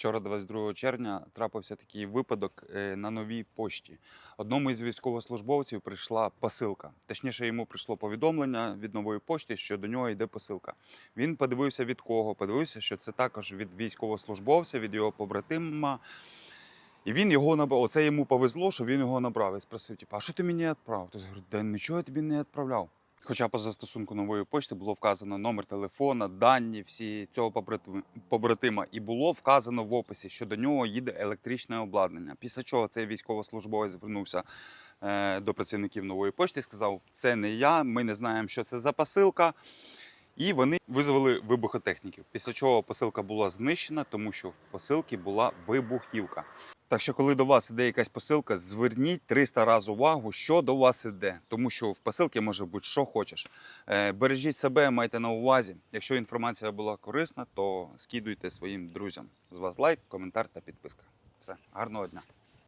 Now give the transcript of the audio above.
Вчора, 22 червня, трапився такий випадок е, на новій пошті. Одному із військовослужбовців прийшла посилка. Точніше, йому прийшло повідомлення від нової пошти, що до нього йде посилка. Він подивився від кого, подивився, що це також від військовослужбовця, від його побратима. І він його набрав. Оце йому повезло, що він його набрав і спросив: типу, а що ти мені відправив? Той говорить, да нічого я тобі не відправляв. Хоча по застосунку нової пошти було вказано номер телефона, дані всі цього побратима- і було вказано в описі, що до нього їде електричне обладнання. Після чого цей військовослужбовець звернувся е, до працівників нової пошти і сказав: це не я, ми не знаємо, що це за посилка. І вони визвали вибухотехніків. Після чого посилка була знищена, тому що в посилці була вибухівка. Так що, коли до вас іде якась посилка, зверніть 300 разів увагу, що до вас іде, тому що в посилці може бути що хочеш. Е, Бережіть себе, майте на увазі. Якщо інформація була корисна, то скидуйте своїм друзям. З вас лайк, коментар та підписка. Все, гарного дня.